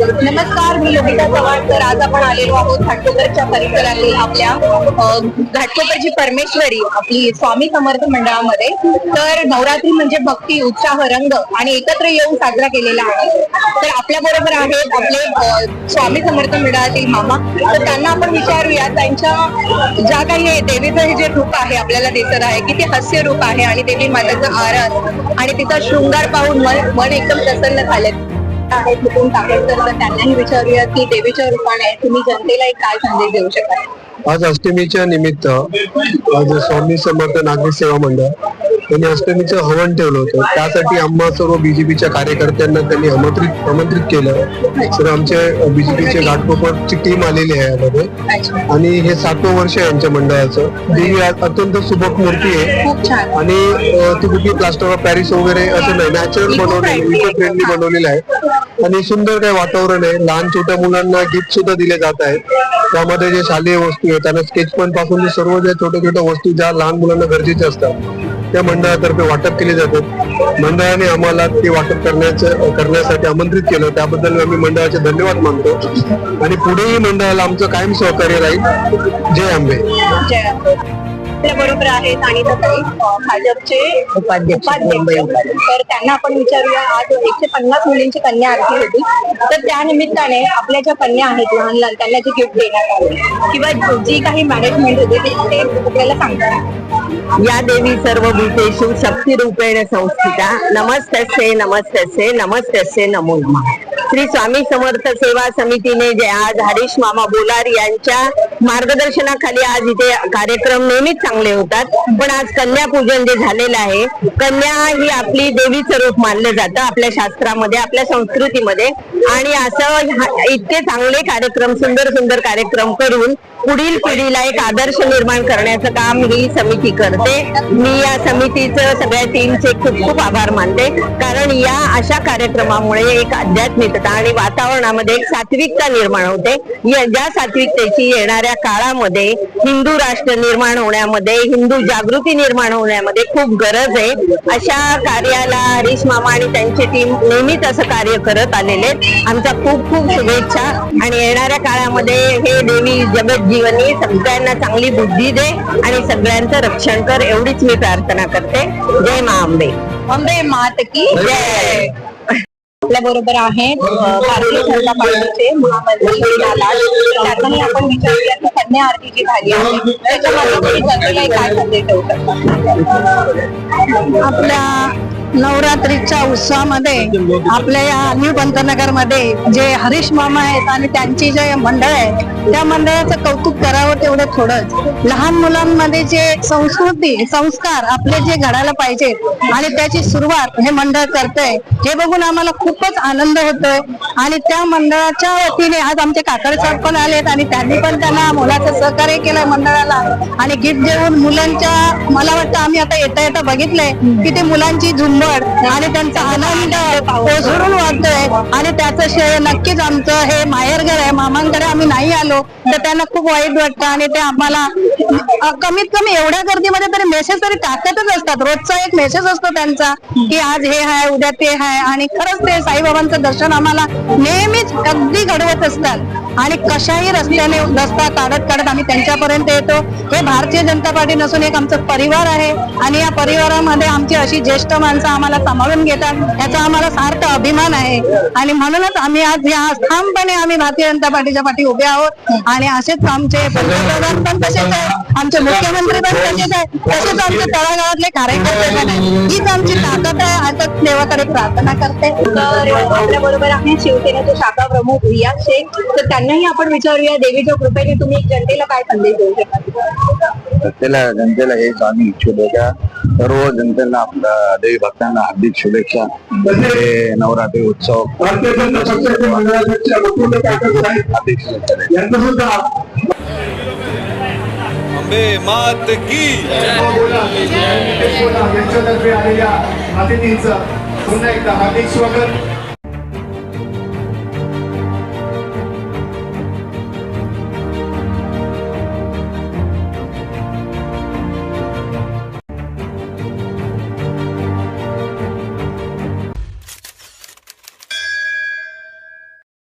नमस्कार मी योगिता चव्हाण तर आज आपण आलेलो आहोत घाटकोपरच्या परिसरातील आपल्या घाटकोपरची परमेश्वरी आपली स्वामी समर्थ मंडळामध्ये. तर नवरात्री म्हणजे भक्ती उत्साह रंग आणि एकत्र येऊन साजरा केलेला आहे. तर आपल्या बरोबर आहेत आपले स्वामी समर्थ मंडळातील मामा. तर त्यांना आपण विचारूया त्यांच्या ज्या काही हे देवीचं हे जे रूप आहे आपल्याला दिसत आहे की ते हास्य रूप आहे आणि देवी माताचं आरत आणि तिचा शृंगार पाहून मन मन एकदम प्रसन्न झालेत. आहेत निपुण काकडकर तर त्यांनाही विचारूया की देवीच्या रूपाने तुम्ही जनतेला एक काय संदेश देऊ शकाल? आज अष्टमीच्या निमित्त आज स्वामी समर्थ नागरिक सेवा मंडळ त्यांनी अष्टमीचं हवन ठेवलं होतं. त्यासाठी आम्हा सर्व बीजेपीच्या कार्यकर्त्यांना त्यांनी आमंत्रित आमंत्रित केलं. तर आमचे बीजेपीचे घाटकोपरची टीम आलेली आहे यामध्ये. आणि हे सातवं वर्ष आहे यांच्या मंडळाचं. देवी अत्यंत सुबक मूर्ती आहे. आणि ती कुठली प्लास्टर ऑफ पॅरिस वगैरे असं नाही. नॅचरल बनवलेलं इको फ्रेंडली बनवलेलं आहे. आणि सुंदर काय वातावरण आहे. लहान छोट्या मुलांना गिफ्ट सुद्धा दिले जात आहेत. त्यामध्ये जे शालेय वस्तू आहेत त्यांना स्केच पेन पासून सर्व ज्या छोट्या छोट्या वस्तू ज्या लहान मुलांना गरजेच्या असतात त्या मंडळातर्फे वाटप केले जातात मंडळाने आम्हाला ते वाटप करण्याचं करण्यासाठी आमंत्रित केलं. त्याबद्दल आम्ही मंडळाचे धन्यवाद मानतो. आणि पुढेही मंडळाला आमचं कायम सहकार्य राहील. जय आंबे. आपल्या बरोबर आहेत आणि भाजपचे उपाध्यक्ष. तर त्यांना आपण विचारूया आज एकशे पन्नास मुलींची कन्या आरती होती. तर त्या निमित्ताने आपल्या ज्या कन्या आहेत लहान लहान त्यांना जे गिफ्ट देण्यात आले किंवा जी काही मॅनेजमेंट होती ती ते आपल्याला सांगतात या देवी सर्व भूतेषु शक्ती रूपेण संस्थिता. नमस्तस्य नमस्तस्य नमस्तस्य नमो नमः. श्री स्वामी समर्थ सेवा समितीने जे आज हरीश मामा बोलार यांच्या मार्गदर्शनाखाली आज इथे कार्यक्रम नेहमीच चांगले होतात. पण आज कन्या पूजन जे झालेलं आहे कन्या ही आपली देवीचं रूप मानलं जातं आपल्या शास्त्रामध्ये आपल्या संस्कृतीमध्ये. आणि असं इतके चांगले कार्यक्रम सुंदर सुंदर कार्यक्रम करून पुढील पिढीला एक आदर्श निर्माण करण्याचं काम ही समिती करते. मी या समितीचं सगळ्या टीमचे खूप खूप आभार मानते. कारण या अशा कार्यक्रमामुळे एक आध्यात्मिकता आणि वातावरणामध्ये एक सात्विकता निर्माण होते. या- ज्या सात्विकतेची येणाऱ्या काळामध्ये हिंदू राष्ट्र निर्माण होण्यामध्ये हिंदू जागृती निर्माण होण्यामध्ये खूप गरज आहे. अशा कार्याला हरीश मामा आणि त्यांची टीम नेहमीच असं कार्य करत आलेले. आमच्या खूप खूप शुभेच्छा. आणि येणाऱ्या काळामध्ये हे देवी जगत जीवनी सगळ्यांना चांगली बुद्धी दे आणि सगळ्यांचं रक्षण कर एवढीच मी प्रार्थना करते. जय मा अंबे अंबे मात की जय. आपल्या बरोबर आहेत भारतीय जनता पार्टीचे महामंत्री त्यांनाही आपण विचारूया की आरती झाली आहे. त्याच्यामध्ये तुम्ही जनतेला काय संदेश देऊ शकता आपल्या नवरात्रीच्या उत्सवामध्ये आपल्या या न्यू पंतनगरमध्ये जे हरीश मामा आहेत आणि त्यांची जे मंडळ आहे त्या मंडळाचं कौतुक करावं तेवढं थोडंच. लहान मुलांमध्ये जे संस्कृती संस्कार आपले जे घडायला पाहिजेत आणि त्याची सुरुवात हे मंडळ करतंय हे बघून आम्हाला खूपच आनंद होतोय. आणि त्या मंडळाच्या वतीने आज आमचे काकड साहेब पण आलेत आणि त्यांनी पण त्यांना मुलाचं सहकार्य केलंय मंडळाला. आणि गिफ्ट देऊन मुलांच्या मला वाटतं आम्ही आता येता येता बघितलंय की ते मुलांची झुंबड आणि त्यांचा आनंद ओसरून वाटतोय आणि त्याचं श्रेय नक्कीच आमचं हे माहेरघर आहे मामांकडे आम्ही नाही आलो तर त्यांना खूप वाईट वाटतं आणि ते आम्हाला कमीत कमी एवढ्या गर्दीमध्ये तरी मेसेज तरी टाकतच असतात. रोजचा एक मेसेज असतो त्यांचा की आज हे आहे उद्या ते आहे आणि खरंच ते साईबाबांचं दर्शन आम्हाला नेहमीच अगदी घडवत असतात. आणि कशाही रस्त्याने रस्ता काढत काढत आम्ही त्यांच्यापर्यंत येतो. हे भारतीय जनता पार्टी नसून एक आमचं परिवार आहे. आणि या परिवारामध्ये आमची अशी ज्येष्ठ माणसं आम्हाला सांभाळून घेतात. याचा आम्हाला सार्थ अभिमान आहे. आणि म्हणूनच आम्ही आज या ठामपणे आम्ही भारतीय जनता पार्टीच्या पाठी उभे आहोत. आणि असेच आमचे पंतप्रधान पण तसेच आहे आमचे मुख्यमंत्री पण तसेच आहे तसेच आमचे तळागाळातले कार्यकर्ते पण आहे हीच आमची ताकद आहे. आता देवाकडे प्रार्थना करते. तर आपल्या बरोबर आहे शिवसेनेचे शाखा प्रमुख रिया शेख. तर त्यांनाही आपण विचारूया देवीच्या कृपेने तुम्ही जनतेला काय संदेश देऊ शकाल जनतेला जनतेला हेच आम्ही सर्व जनतेला आपल्या देवी भक्तांना हार्दिक शुभेच्छा। हे नवरात्री उत्सव। हार्दिक शुभेच्छा मात की अतिथींचं पुन्हा एकदा हार्दिक स्वागत।